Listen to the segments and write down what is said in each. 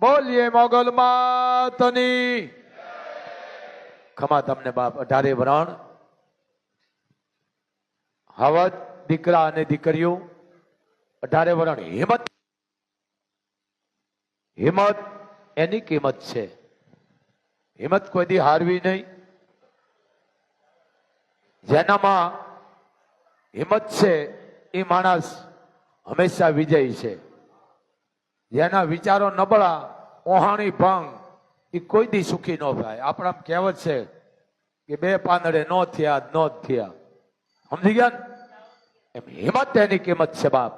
બોલીએ મોગલ માતની. ખમા તમને બાપ, અઢારે વરણ. હવત દીકરા અને દીકરીઓ, અઢારે વરણ. હિંમત. હિંમત એની કિંમત છે. હિંમત કોઈ દી હારવી નહીં. જેનામાં હિંમત છે એ માણસ હંમેશા વિજયી છે. જેના વિચારો નબળા, ઓહાણી ભંગ, એ કોઈ દી સુખી ન થાય. આપણા કહેવત છે કે બે પાંદડે નો થયા, ન થયા. સમજી ગયા એમ હિંમત એની કિંમત છે બાપ.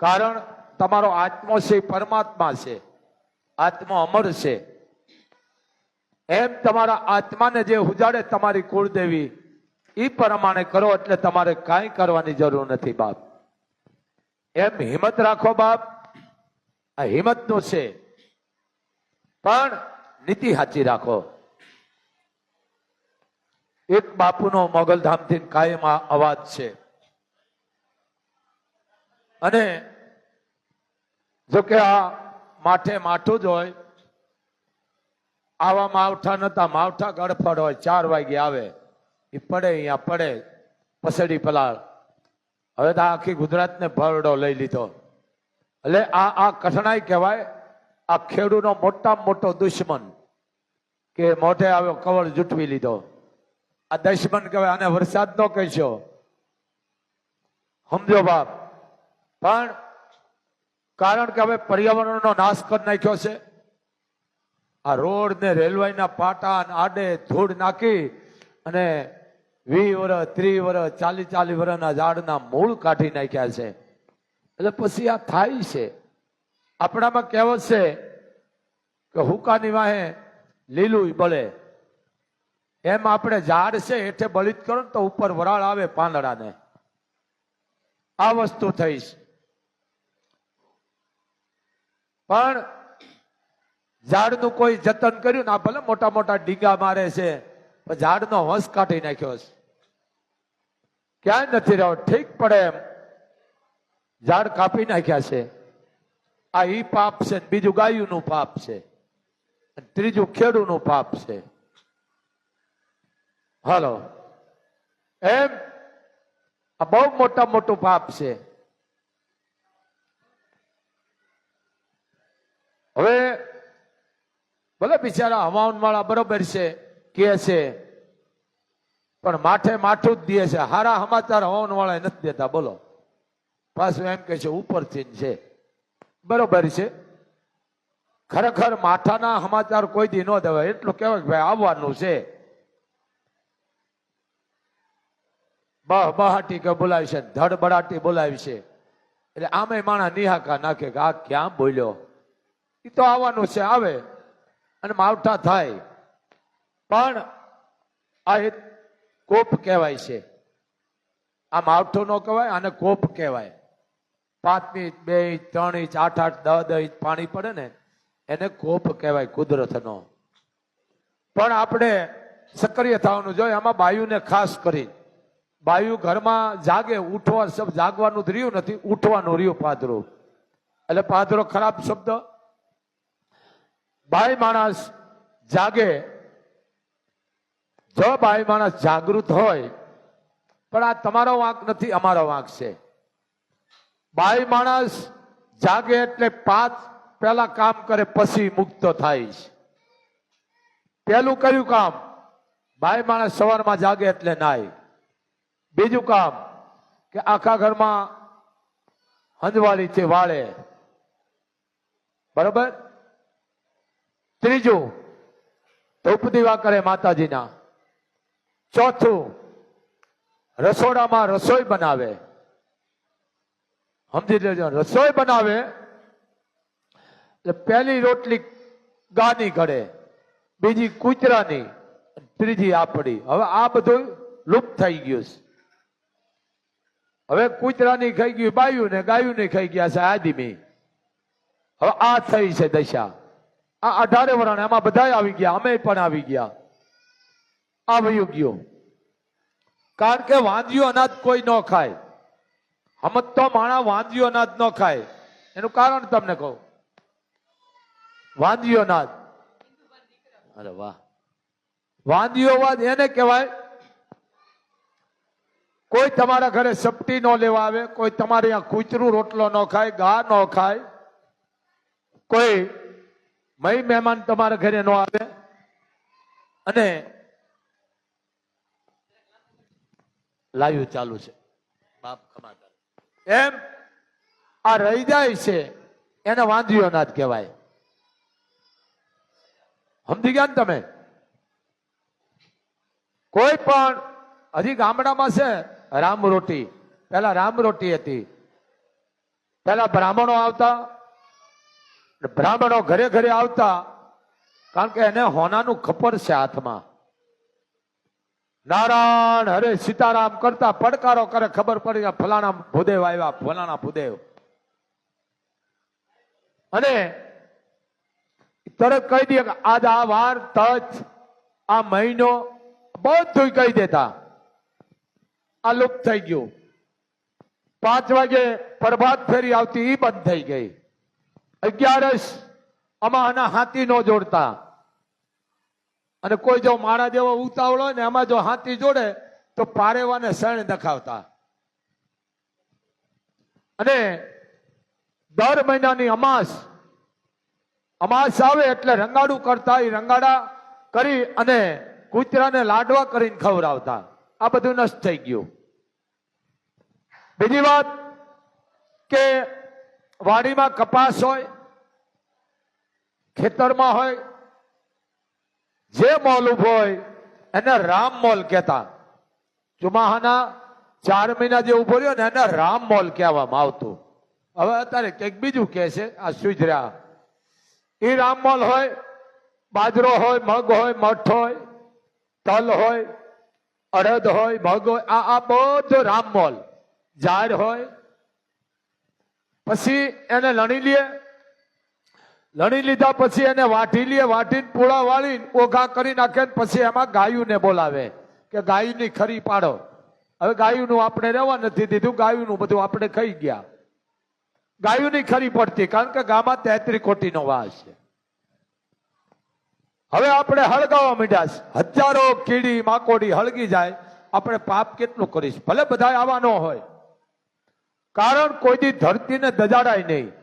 કારણ તમારો આત્મો છે પરમાત્મા છે. આત્મા અમર છે. એમ તમારા આત્માને જે ઉજાડે તમારી કુળદેવી એ પ્રમાણે કરો એટલે તમારે કાંઈ કરવાની જરૂર નથી બાપ. એમ હિંમત રાખો બાપ. આ હિંમતનું છે. પણ નીતિ સાચી રાખો. એક બાપુનો મોગલધામથી કાયમ અવાજ છે. અને જો કે આ માથે માઠું જ હોય, આવા માવઠા નતા, માવઠા ગડફડ હોય, ચાર વાગે આવે, એ પડે, અહીંયા પડે, પસડી પલાળ. હવે તો આખી ગુજરાતને ભરડો લઈ લીધો. એટલે આ આ કઠણાઈ કહેવાય, આ ખેડૂનો મોટામાં મોટો દુશ્મન કે મોઢે આવ્યો કવર જૂટવી લીધો. આ દુશ્મન કહેવાય, આને વરસાદ નો કહેશો. સમજો બાપ. પણ કારણ કે હવે પર્યાવરણનો નાશ કરી નાખ્યો છે, આ રોડ ને રેલવેના પાટા આડે ધૂળ નાખી અને વી વર્ષ ત્રી વર્ષ ચાલી ચાલી વર્ષના ઝાડના મૂળ કાઢી નાખ્યા છે. એટલે પછી આ થાય છે. આપણામાં કહેવત છે કે હુકાની વાહે લીલું બળે. એમ આપણે ઝાડ છે હેઠે બળિત કરો ને તો ઉપર વરાળ આવે પાંદડાને. આ વસ્તુ થઈ છે. પણ ઝાડનું કોઈ જતન કર્યું ને આ ભલે મોટા મોટા ડીંગા મારે છે, પણ ઝાડનો વંશ કાઢી નાખ્યો છે. ક્યાંય નથી રહ્યો. ઠીક પડે એમ. ઝાડ કાપી નાખ્યા છે. આ ઈ પાપ છે બીજું ગાયુંનું પાપ છે. ત્રીજું ખેડૂનું પાપ છે. હાલો. એમ આ બહુ મોટા મોટું પાપ છે. હવે ભલે બિચારા હવાઉન વાળા બરોબર છે કે છે, પણ માથે માથું જ દે છે. હારા સમાચાર હવાઉન વાળા નથી દેતા, બોલો. પાછું એમ કે છે, ઉપરથી છે. બરોબર છે? ખરેખર માથાના સમાચાર કોઈ દી ન દેવાય, એટલું કહેવાય કે ભાઈ આવવાનું છે. બહ બહાટી કે બોલાવી છે, ધડબડાટી બોલાવી છે. એટલે આમે માણા નિહાકા નાખે કે, આ ક્યાં બોલ્યો? એ તો આવવાનું છે, આવે. અને માવઠા થાય. પણ આ એક કોપ કહેવાય છે. આ માવઠો ન કહેવાય, આને કોપ કહેવાય. પાંચ ઇંચ બે ઇંચ, ત્રણ ઇંચ, આઠ આઠ દસ દસ ઇંચ પાણી પડે ને, એને કોપ કહેવાય કુદરતનો. પણ આપણે સક્રિય થવાનું જોઈએ, આમાં બાયુને ખાસ કરી. બાયુ ઘરમાં જાગે, ઉઠવા શબ્દ જાગવાનું રહ્યું નથી, ઉઠવાનું રહ્યું પાદરો. એટલે પાદરો ખરાબ શબ્દ. બાય માણસ જાગે. જો બાય માણસ જાગૃત હોય, પણ આ તમારો વાંક નથી, અમારો વાંક છે. બાય માણસ જાગે એટલે પાંચ પહેલા કામ કરે, પછી મુક્ત થાય છે. પહેલું કયું કામ? બાય માણસ સવારમાં જાગે એટલે નાય. બીજું કામ કે આખા ઘરમાં હંજવાળી છે, વાળે. બરોબર? ત્રીજું, ધૂપ દીવા કરે માતાજીના. ચોથું, રસોડામાં રસોઈ બનાવે. સમજી લેજો. રસોઈ બનાવે એટલે પહેલી રોટલી ગાની ઘડે, બીજી કૂતરાની, ત્રીજી આપડી. હવે આ બધું લુપ્ત થઈ ગયું છે. હવે કૂતરાની ખાઈ ગયું બાયું ને ગાયું ને ખાઈ ગયા છે આદિમી. હવે આ થઈ છે દશા. આ અઢારે વરણ એમાં બધા આવી ગયા, અમે પણ આવી ગયા. આ વયું ગયું. કારણ કે વાંધ્યું અનાજ કોઈ ન ખાય. સમજતો માણા વાંધ્યું અનાજ ન ખાય. એનું કારણ તમને કહું. વાંદીઓ નાદ અરે વાહ. વાંધીઓ વાદ એને કહેવાય કોઈ તમારા ઘરે સપટી ન લેવા આવે કોઈ તમારે અહીંયા કૂતરું રોટલો ન ખાય ગા ન ખાય કોઈ મય મહેમાન તમારા ઘરે ન આવે. અને લાઈવ ચાલુ છે. બાપ ખમાતા એમ? આ રહી જાય છે. એને વાંધ્યો જ કહેવાય. સમજી ગયા ને તમે? કોઈ પણ, હજી ગામડામાં છે, રામ રોટી. પેલા રામ રોટી હતી. પેલા બ્રાહ્મણો આવતા. બ્રાહ્મણો ઘરે ઘરે આવતા. કારણ કે એને હોનાનું ખપર છે હાથમાં. નારાયણ હરે સીતારામ કરતા પડકારો કરે, ખબર પડી કે ફલાણા ભૂદેવ આવ્યા, ફલાણા ભૂદેવ. અને તરત કહી દે કે આજ આ વાર તચ આ મહિનો બધું કહી દેતા. આ લુપ્ત થઈ ગયું. પાંચ વાગે પ્રભાત ફેરી આવતી એ બંધ થઈ ગઈ. અગિયારસ, આમાં આના હાથી નો જોડતા. અને કોઈ જો મારા જેવો ઉતાવળ હોય ને એમાં જો હાથી જોડે, તો પારેવાને શરણ દખાવતા. અને દર મહિનાની અમાસ અમાસ આવે એટલે રંગાડું કરતા એ રંગાડા કરી અને કૂતરાને લાડવા કરીને ખવડાવતા. આ બધું નષ્ટ થઈ ગયું. બીજી વાત કે વાડીમાં કપાસ હોય, ખેતરમાં હોય જે મોલ ઊભો હોય, એને રામ મોલ કહેતા. ચોમાહાના ચાર મહિના જે ઊભો રહ્યો ને એને રામ મોલ કહેવામાં આવતું. હવે અત્યારે કંઈક બીજું કહે છે, આ સુધર્યા એ રામ મોલ હોય, બાજરો હોય, મગ હોય, મઠ હોય, તલ હોય, અડદ હોય, મગ હોય, આ આ બધો રામ મોલ. જાર હોય. પછી એને લણી લે લણી લીધા પછી એને વાટી લે વાટીને પૂળા વાળીને ઓઘા કરી નાખે પછી એમાં ગાયુંને બોલાવે કે ગાયુંની ખરી પાડો. હવે ગાયુંનું આપણે રહેવા નથી દીધું, ગાયુંનું બધું આપણે ખાઈ ગયા. ગાયુંની ખરી પડતી, કારણ કે ગામાં તેત્રી કોટીનો વાસ છે. હવે આપણે હળગાવા માંડ્યા હજારો કીડી માકોડી હળગી જાય, આપણે પાપ કેટલું કરીશ? ભલે બધા આવા ન હોય. કારણ કોઈ દી ધરતીને દજાડાય નહીં.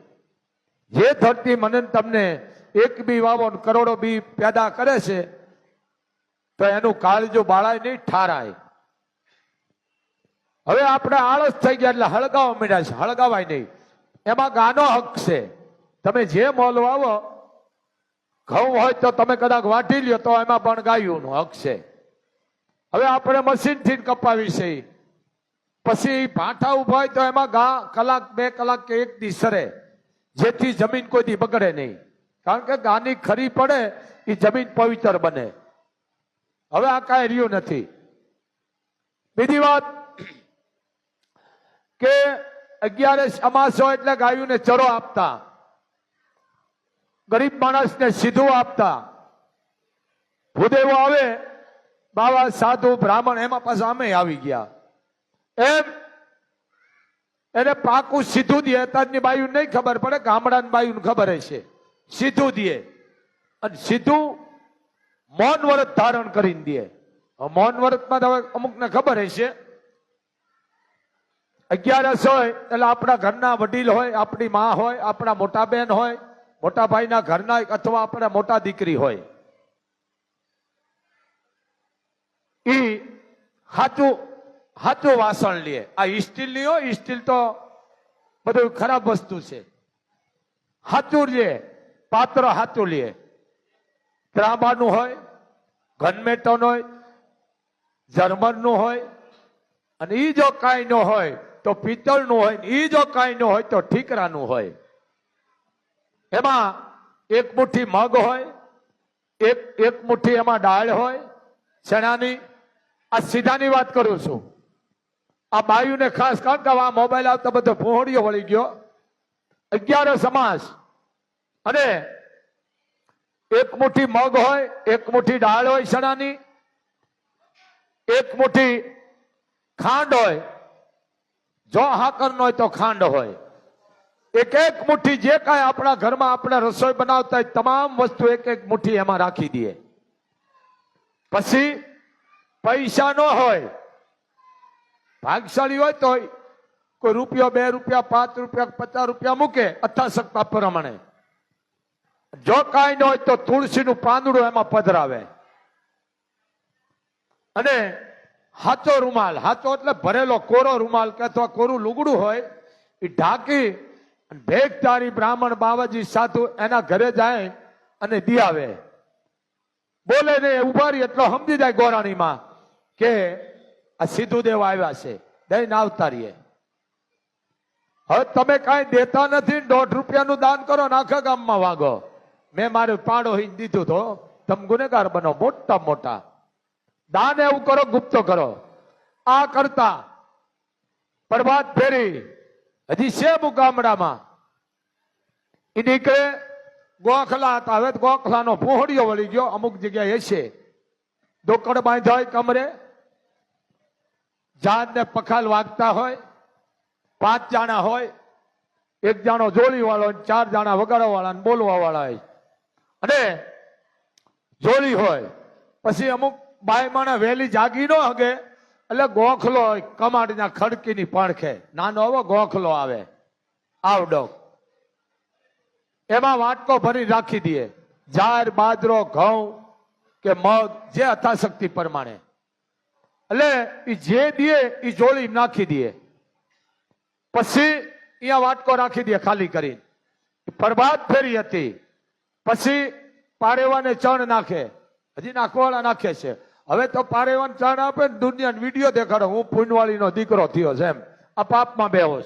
જે ધરતી મને તમને એક બી વાવો કરોડો બી પેદા કરે છે, તો એનું કાળજો બાળાય નહીં, ઠારાય. હવે આપણે આળસ થઈ ગયા એટલે હળગાવા માંડ્યા છે, હળગાવાય નહીં. એમાં ગાનો હક છે. તમે જે મોલ વાવો, ઘઉં હોય તો તમે કદાચ વાટી લ્યો, તો એમાં પણ ગાયું હક છે. હવે આપણે મશીનથી કપાવી છે. પછી ભાંઠા ઊભા હોય તો એમાં ગા, કલાક, બે કલાક કે એક દી સરે. જેથી જમીન કોઈ દી બગડે નહીં. કારણ કે ગાની ખરી પડે એ જમીન પવિત્ર બને. હવે આ કાંઈ રહ્યું નથી. બીજી વાત કે અગિયારે અમાસો એટલે એટલે ગાયોને ચરો આપતા. ગરીબ માણસને સીધું આપતા. ભૂદેવો આવે, બાવા, સાધુ, બ્રાહ્મણ એમાં પાછા અમે આવી ગયા. એમ એને પાકું સીધું દે અત્યારની બાયું નહીં ખબર પડે, ગામડાની બાયું ખબર હશે. સીધું દે. અને સીધું મૌન વ્રત ધારણ કરીને દે. મૌન વ્રતમાં હવે અમુકને ખબર હશે. અગિયારસ હોય, એટલે આપણા ઘરના વડીલ હોય, આપણી માં હોય, આપણા મોટા બેન હોય, મોટા ભાઈના ઘરના અથવા આપણા મોટા દીકરી હોય. એ હાચું હાચું વાસણ લે. આ સ્ટીલ લ્યો સ્ટીલ તો બધું ખરાબ વસ્તુ છે. હાચું લે, પાત્ર હાચું લે. ત્રાંબાનું હોય, ઘનમેટન હોય, જર્મનનું હોય, અને એ જો કાંઈ ન હોય તો પિત્તળનું હોય એ જો કાંઈ ન હોય તો ઠીકરાનું હોય. એમાં એક મુઠ્ઠી મગ હોય, એક એક મુઠ્ઠી એમાં દાળ હોય, ચણાની. આ સીધાની વાત કરું છું. આ બાયુને ખાસ કારણ કે આ મોબાઈલ આવતા બધો પહોળીઓ વળી ગયો. અગિયાર સમાસ. અને એક મુઠ્ઠી મગ હોય, એક મુઠ્ઠી દાળ હોય ચણાની, એક મુઠ્ઠી ખાંડ હોય. જો હાકર હોય તો ખાંડ હોય. એક એક મુઠ્ઠી જે કાંઈ આપણા ઘરમાં આપણે રસોઈ બનાવતા હોય, તમામ વસ્તુ એક એક મુઠ્ઠી એમાં રાખી દઈએ. પછી પૈસા ન હોય ભાગશાળી હોય તો કોઈ રૂપિયો, બે રૂપિયા, પાંચ રૂપિયા, પચાસ રૂપિયા મૂકે અથાશકતા પ્રમાણે. જો કાંઈ ન હોય તો તુલસીનું પાંદડું એમાં પધરાવે. અને હાચો રૂમાલ, હાચો એટલે ભરેલો કોરો રૂમાલ કે અથવા કોરું લુગડું હોય, એ ઢાંકી ભેગધારી બ્રાહ્મણ, બાવાજી, સાધુ એના ઘરે જાય અને દી આવે બોલે ને ઊભા રહી એટલો સમજી જાય ગોરાણીમાં કે આ સીધું દેવ આવ્યા છે. દઈને આવતારીએ. હવે તમે કાંઈ દેતા નથી, દોઢ રૂપિયાનું દાન કરો ને આખા ગામમાં વાગો. મેં મારે પાડો હિન દીધું તો. તમે ગુનેગાર બનો, મોટા મોટા. દાન એવું કરો, ગુપ્ત કરો. આ કરતા પ્રભાત ફેરી. હજી છે ગામડામાં. એ નીકળે, ગોખલા હતા. હવે ગોખલાનો પોહડિયો વળી ગયો. અમુક જગ્યાએ છે. દોકડ બાંધાય કમરે. જાન ને પખાલ વાગતા હોય, પાંચ જાણા હોય, એક જાણો જોલી વાળો ચાર જાણા વગાડવા વાળા બોલવા વાળા હોય. અને જોલી હોય, પછી અમુક બાય માણા વહેલી જાગી ન હગે, એટલે ગોખલો હોય, કમાડીના ખડકીની પડખે નાનો આવો ગોખલો આવે. આવડો. એમાં વાટકો ભરી રાખી દઈએ. જાર, બાજરો, ઘઉં કે મગ, જે અથાશક્તિ પ્રમાણે. એટલે એ જે દે એ જોડી નાખી દે પછી અહીંયા વાટકો રાખી દે ખાલી કરી પ્રભાત ફેરી હતી. પછી પારેવાને ચણ નાખે. હજી નાખવાળા નાખે છે. હવે તો પારેવાન ચણ આપે ને દુનિયા વીડિયો દેખાડો. હું પૂનવાળીનો દીકરો થયો છે એમ. આ પાપમાં બેહો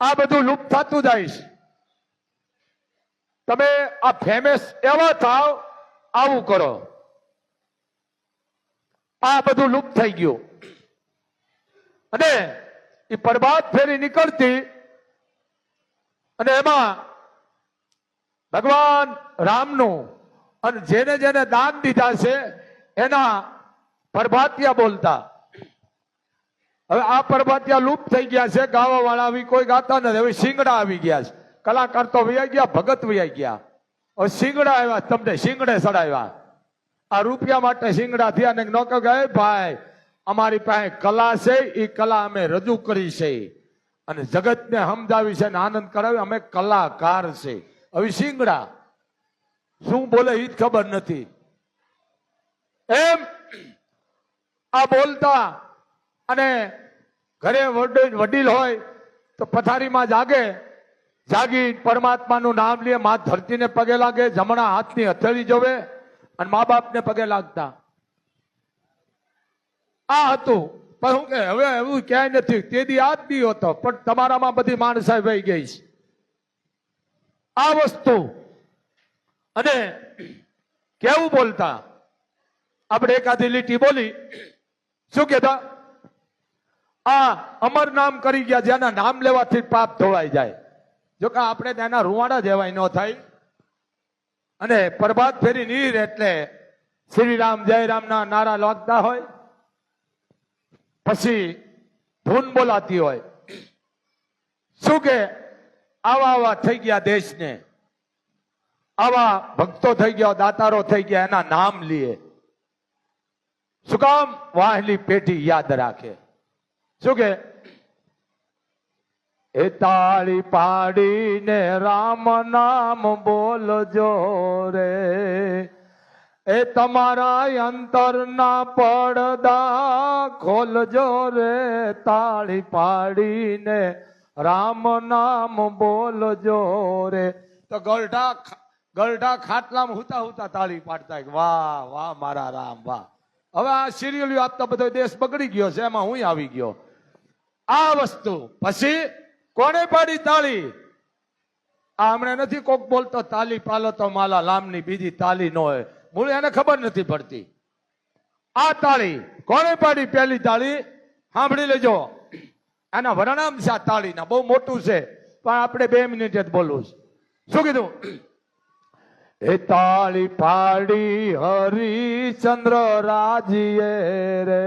આ બધું લુપ્ત થતું જાય છે. તમે આ ફેમસ એવા થાવ, આવું કરો. આ બધું લુપ્ત થઈ ગયું. અને એ પ્રભાત ફેરી નીકળતી અને એમાં ભગવાન રામનું અને જેને જેને દાન દીધા છે, એના પ્રભાતિયા બોલતા. હવે આ પ્રભાતિયા લુપ્ત થઈ ગયા છે ગાવા વાળા આવી કોઈ ગાતા નથી. હવે શિંગડા આવી ગયા છે. કલાકાર તો વૈયા ગયા, ભગત વૈયા ગયા. હવે શિંગડા આવ્યા, તમને શિંગડે સડાવ્યા. આ રૂપિયા માટે શિંગડા થયા ને કહે ભાઈ, અમારી પાસે કલા છે એ કલા અમે રજૂ કરી છે. અને જગતને સમજાવી છે અને આનંદ કરાવી, અમે કલાકાર છે. હવે શિંગડા, શું બોલે એ જ ખબર નથી. એમ આ બોલતા અને ઘરે વડીલ હોય તો પથારીમાં જાગે, જાગી પરમાત્માનું નામ લે મા ધરતીને પગે લાગે, જમણા હાથની હથેળી જોવે અને મા બાપને પગે લાગતા. આ હતું. પણ હું કે, હવે એવું ક્યાંય નથી. તે દી આ જ દી હતો, પણ તમારામાં બધી માણસાઈ વહી ગઈ છે. આ વસ્તુ. અને કેવું બોલતા? આપણે એકાદી લીટી બોલી. શું કહેતા? આ અમર નામ કરી ગયા જેના નામ લેવાથી પાપ ધોવાઈ જાય. જો કે આપણે તેના રૂવાડા જેવાય ન થાય. અને પ્રભાત ફેરી નીર એટલે શ્રી રામ જય રામના નારા લાગતા હોય, પછી ધૂન બોલાતી હોય. શું કે? આવા આવા થઈ ગયા દેશને. આવા ભક્તો થઈ ગયા, દાતારો થઈ ગયા, એના નામ લીએ. શું કામ? વાહલી પેઢી યાદ રાખે. શું કે? એ તાળી પાડીને રામ નામ બોલજો રે. એ તમારા અંતરના પડદા ખોલજો રે. તાળી પાડીને રામ નામ બોલજો રે. તો ગલઢા ગરઢા ખાટલામાં હુતા હુતા તાળી પાડતા વાહ વાહ, મારા રામ, વાહ. હવે આ સિરિયલ આપતા બધો દેશ બગડી ગયો છે, એમાં હું આવી ગયો. આ વસ્તુ. પછી કોને પાડી તાળી? આ હમણાં નથી કોક બોલતો, તાલી તો માલા લામની બીજી તાલી ન હોય. મૂળ એને ખબર નથી પડતી. આ તાળી કોને પાડી પહેલી તાળી? સાંભળી લેજો. એના વરણામ છે આ તાળીના, બહુ મોટું છે, પણ આપણે બે મિનિટ જ બોલવું છે. શું કીધું? એ તાળી પાડી હરિચંદ્ર રાજીએ રે,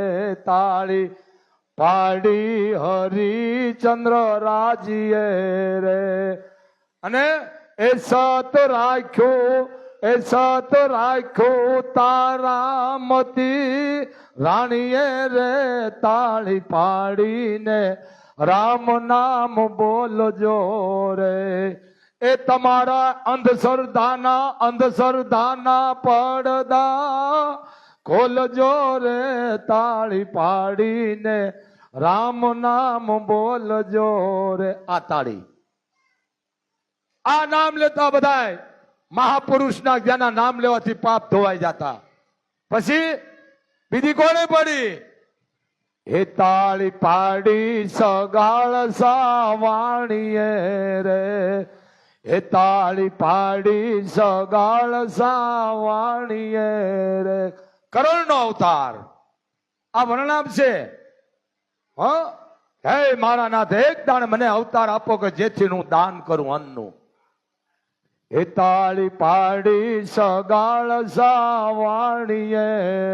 તાળી પાડી હરિચંદ્ર રાજીએ રે. અને એ સત રાખ્યો, એ સત રાખ્યો તારા મતી રાણીએ રે તાળી પાડીને, રામ નામ બોલજો રે. એ તમારા અંધશ્રદ્ધાના અંધશ્રદ્ધાના પડદા ખોલજો રે તાળી પાડીને રામ નામ બોલજો રે આ તાળી. આ નામ લેતા બધાય મહાપુરુષના જેના નામ લેવાથી પાપ ધોવાઈ જતા. પછી બીજી કોને પડી? એ તાળી પાડી સગાળ સાવાણીએ રે. એ તાળી પાડી સગાળ સાવાણીએ રે. કરુણનો અવતાર. આ વર્ણામ છે. હ? હે મારા નાથ, એક દાણ મને અવતાર આપો કે જેથી હું દાન કરું અન્નનું એ તાળી પાડી સગાળ સાવાણીએ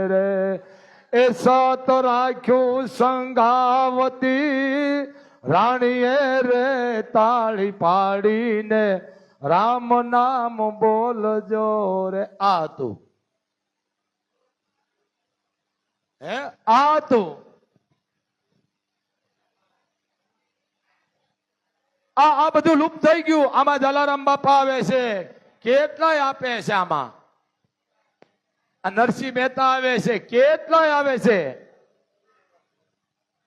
રે. એ સત રાખ્યું સંગાવતી રાણીએ રે. તાળી પાડીને રામ નામ બોલજો રે. આ તું. હે? આ તું. આ આ બધું લુપ્ત થઈ ગયું. આમાં જલારામ બાપા આવે છે. કેટલાય આપે છે આમાં? આ નરસિંહ મહેતા આવે છે. કેટલાય આવે છે?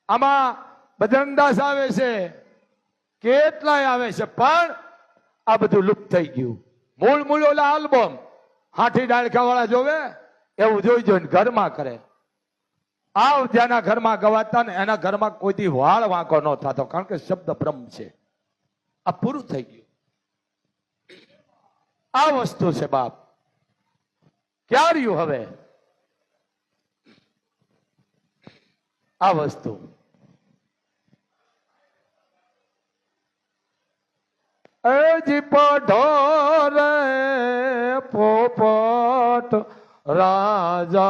આમાં બજરંગદાસ આવે છે. કેટલાય આવે છે? પણ આ બધું લુપ્ત થઈ ગયું. મૂળ મૂળ ઓલા આલ્બમ. હાથી ડાળખા વાળા જોવે? એવું જોઈ જોઈને ઘરમાં કરે. આવ જેના ઘરમાં ગવાતા ને એના ઘરમાં કોઈથી વાળ વાંકો ન થતો. કારણ કે શબ્દ બ્રહ્મ છે. આ પૂરું થઈ ગયું. આ વસ્તુ છે બાપ. ક્યાં રહ્યું હવે? આ વસ્તુ. એજી પઢોરે પોપટ રાજા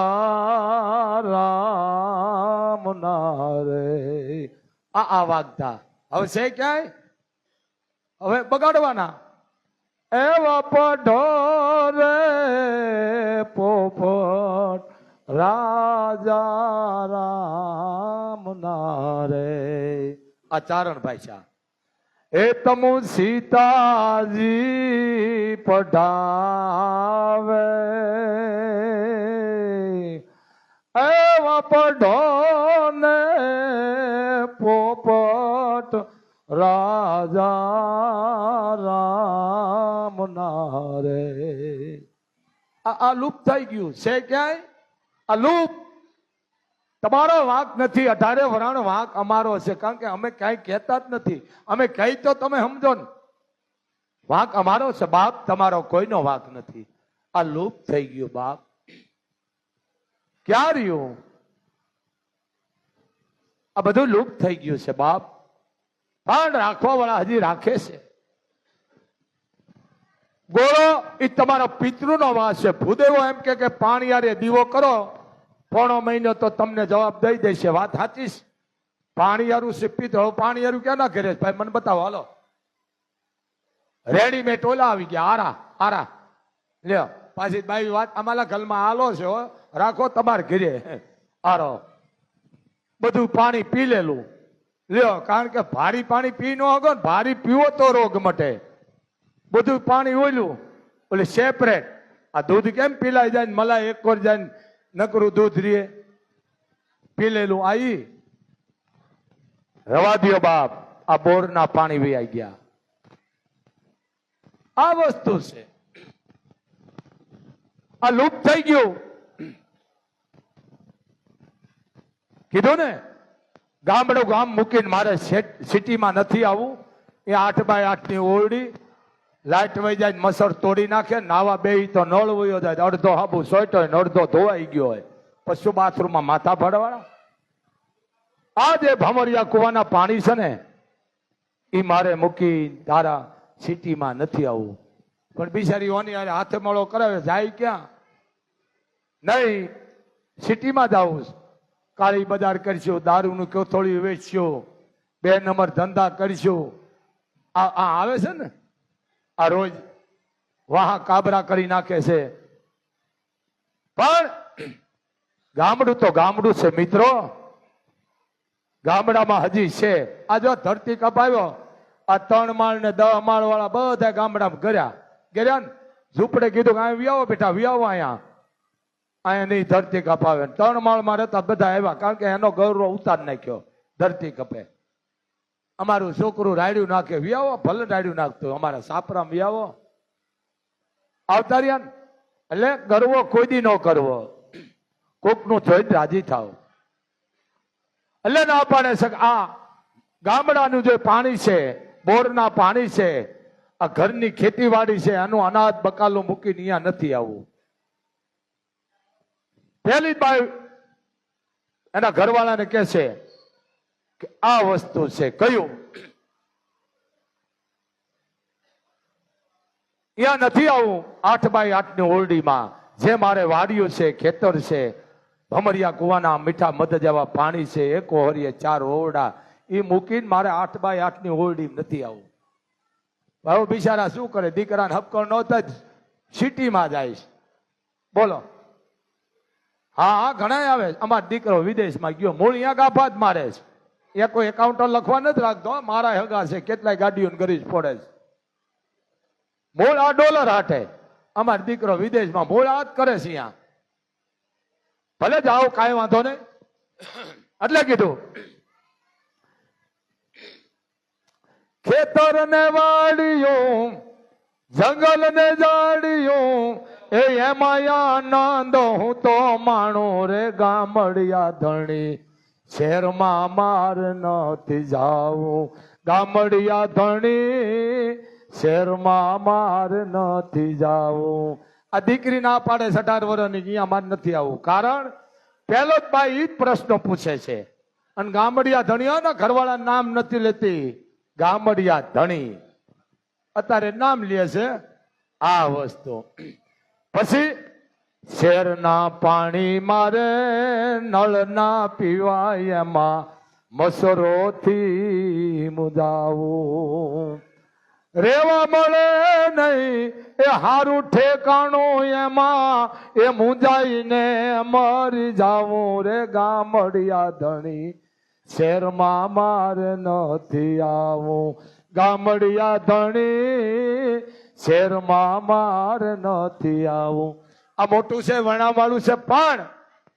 રામ નારે આ આ વાગતા. હવે છે ક્યાંય? હવે બગાડવાના. એવા પઢોરે પોપટ રાજા રામ નારે આ ચારણભાઈ છે એ તમુ સીતાજી પઢાવે. એવા પઢોને પોપટ રાજા નારે આ લૂપ થઈ ગયું. છે ક્યાંય? આ લૂપ. તમારો વાંક નથી. અઢારે વરાણ વાંક અમારો છે. કારણ કે અમે ક્યાંય કહેતા જ નથી. અમે કહી તો તમે સમજો ને. વાંક અમારો છે. બાપ, તમારો કોઈનો વાંક નથી. આ લુપ્ત થઈ ગયું, બાપ. ક્યાં રહ્યું? આ બધું લુપ્ત થઈ ગયું છે, બાપ. પણ રાખવા વાળા હજી રાખે છે. ગોળો એ તમારો પિતૃનો વાસ છે. ભૂદેવો એમ કે પાણી યારે દીવો કરો, પોણો મહિનો તો તમને જવાબ દઈ દેશે. વાત સાચી છે. પિતૃ પાણી યારું ક્યાં ના ઘરે ભાઈ, મને બતાવો, હાલો. રેડીમેડ ટોલા આવી ગયા. આરા આરા. લ્યો, પાછી બાઈ વાત અમારા ઘરમાં આલો છે રાખો તમારે ઘરે. આરો. બધું પાણી પી લેલું. લ્યો, કારણ કે ભારી પાણી પી નો હગો ભારી પીવો તો રોગ મટે. બધું પાણી ઓયલું. ઓલી સેપરેટ આ દૂધ કેમ પીલાઈ જાય ને મલાઈ એક વાર જાય નકરું દૂધ રીએ? પીલેલું. આઈ રવા દ્યો બાપ. આ બોરના પાણી વૈયા ગયા. આ વસ્તુ છે. આ લુપ્ત થઈ ગયું. કીધું ને? ગામડું ગામ મૂકીને મારે સિટીમાં નથી આવવું એ આઠ બાય આઠની ઓરડી લાઈટ વહી જાય મસર તોડી નાખે, નાવા બે તો નળ વયો જાય, અડધો હાબુ સોઈટો હોય અડધો ધોવાઈ ગયો હોય. પશુ બાથરૂમમાં માથા ભરવાળા આ જે ભમરિયા કુવાના પાણી છે ને એ મારે મૂકી ધારા સિટીમાં નથી આવવું પણ બિચારી ઓની હાથે મળો કરાવે, જાય ક્યાં? નહીં, સિટીમાં જ આવું કાળી બજાર કરશું, દારૂનું કોથોળી વેચશું, બે નંબર ધંધા કરશું. આ આવે છે ને? આ રોજ વાહ કાબરા કરી નાખે છે. પણ ગામડું તો ગામડું છે મિત્રો. ગામડામાં હજી છે. આ જો ધરતી કપાયો, આ ત્રણ માળ ને દહ માળ વાળા બધા ગામડામાં ગર્યા. ગર્યા ને? ઝૂંપડે કીધું કે અહીંયા વ્યાવો બેટા, વ્યાવો અહીંયા અહીંયા નહીં ધરતી કપાવે. ત્રણ માળમાં રહેતા બધા આવ્યા. કારણ કે એનો ગૌરવ ઉતાર નાખ્યો. ધરતી કપે. અમારું છોકરું રાડ્યું નાખે વ્યાવો ભલે રાયડું નાખતું, અમારા સાપરામ વ્યાવો આવતા એટલે ગરવો કોઈ દી ન કરવો. કોકનું જોઈ રાજી થાવ એટલે ના પાડે આ ગામડાનું જે પાણી છે, બોરના પાણી છે, આ ઘરની ખેતીવાડી છે, આનું અનાજ બકાલું મૂકીને અહીંયા નથી આવવું પહેલી બાઈ એના ઘરવાળાને કહે છે કે આ વસ્તુ છે કયું? અહીંયા નથી આવું, આઠ બાય આઠની ઓરડીમાં. જે મારે વાડિયું છે, ખેતર છે, ભમરિયા કુવાના મીઠા મધ જેવા પાણી છે, એક ઓહરીએ ચાર ઓરડા. એ મૂકીને મારે આઠ બાય આઠની ઓરડી નથી આવું. હવે બિચારા શું કરે? દીકરાને હપકો નહોતા જ સિટીમાં જાય છે. બોલો. હા હા ઘણા આવે. અમારો દીકરો વિદેશમાં ગયો, મૂળ અહીંયા ગાફા જ મારે છે. એ કોઈ એકાઉન્ટર લખવા નથી રાખતો મારા હગા છે, કેટલાય ગાડીઓ ગરીજ પડે છે. મૂળ આ ડોલર હાટે. અમારો દીકરો વિદેશમાં મૂળ આ જ કરે છે અહીંયા. ભલે જાઓ કાંઈ વાંધો નહીં. એટલે કીધું ખેતર ને વાડિયું જંગલ ને જાડિયું, એ એમાં આનંદ હું તો માણું રે ગામડિયા ધણી. શહેરમાં માર નથી જાવું. ગામડિયા ધણી શહેરમાં માર નથી જાવું. આ દીકરી ના પાડે અઢાર વર્ષની અહીંયા માર નથી આવું. કારણ પહેલો જ ભાઈ જ પ્રશ્ન પૂછે છે. અને ગામડિયા ધણીઓના ઘરવાળા નામ નથી લેતી. ગામડિયા ધણી અત્યારે નામ લે છે આ વસ્તુ. પછી શેરના પાણી મારે નળના પીવાય એમાં મસરોથી મુદાવું રેવા મળે નહીં, એ હારું ઠેકાણું એમાં, એ મુંજાઈને મરી જાવું રે ગામડિયા ધણી. શેરમાં માર નથી આવું. ગામડિયા ધણી, શેરમાં માર નથી આવું. આ મોટું છે, વણાવાળું છે, પણ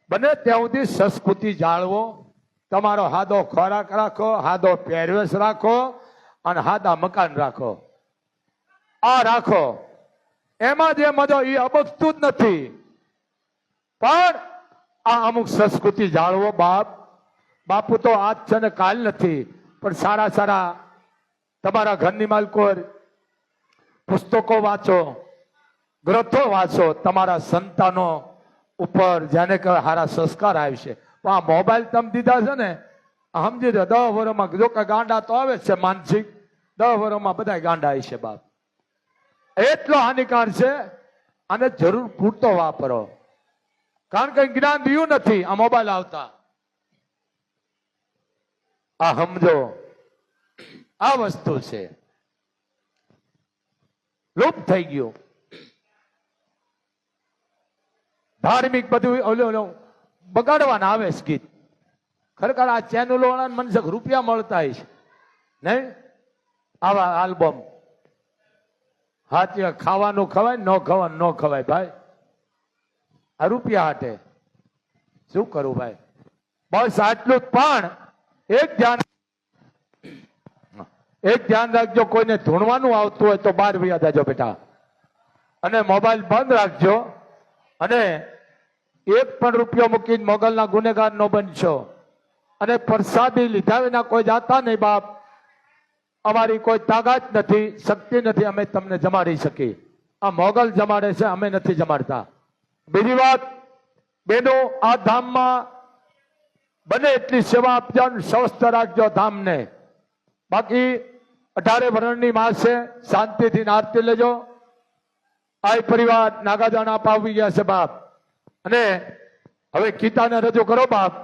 બને ત્યાં સુધી સંસ્કૃતિ જાળવો. તમારો હાદો ખોરાક રાખો, હાદો પહેરવેશ રાખો અને હાદા મકાન રાખો. આ રાખો. એમાં જે મજો એ અબકતું જ નથી. પણ આ અમુક સંસ્કૃતિ જાળવો, બાપ. બાપુ તો આજ છે ને કાલ નથી, પણ સારા સારા તમારા ઘરની માલકો પુસ્તકો વાંચો. ગ્રંથો વાંચો, તમારા સંતાનો ઉપર જેને કહેવાય સારા સંસ્કાર આવશે પણ આ મોબાઈલ તમે દીધા છે ને સમજી દો દસ વર્ષમાં જો કે ગાંડા તો આવે છે માનસિક. દસ વર્ષમાં બધા ગાંડા આવી છે બાપ. એટલો હાનિકાર છે અને જરૂર પૂરતો વાપરો. કારણ કે જ્ઞાન રહ્યું નથી, આ મોબાઈલ આવતા. આ સમજો, આ વસ્તુ છે. લુપ્ત થઈ ગયું. ધાર્મિક બધું ઓલો બગાડવાના આવે છે ગીત. ખરેખર આ ચેનલો મનસક રૂપિયા મળતા છે. નહીં આવા આલ્બમ. હાથી ખાવાનું ખવાય, ન ખવાનું ન ખવાય ભાઈ. આ રૂપિયા હાટે. શું કરું ભાઈ? બસ આટલું પણ એક ધ્યાન એક ધ્યાન રાખજો, કોઈને ધૂણવાનું આવતું હોય તો બહાર વ્યા જાજો બેટા. અને મોબાઈલ બંધ રાખજો. અને એક પણ રૂપિયો મૂકીને મોગલના ગુનેગાર નો બનશો. અને પ્રસાદી લીધા વિના કોઈ જાતા નહીં બાપ. અમારી કોઈ તાકાત નથી, શક્તિ નથી, અમે તમને જમાડી શકી આ મોગલ જમાડે છે, અમે નથી જમાડતા. બીજી વાત, બેનો, આ ધામમાં બને એટલી સેવા આપજો સ્વસ્થ રાખજો ધામને. બાકી અઢારે વરણની માં છે શાંતિથી નારતી લેજો. આ પરિવાર નાગાજાના પાવી ગયા છે બાપ. અને હવે ગીતાને રજૂ કરો બાપ.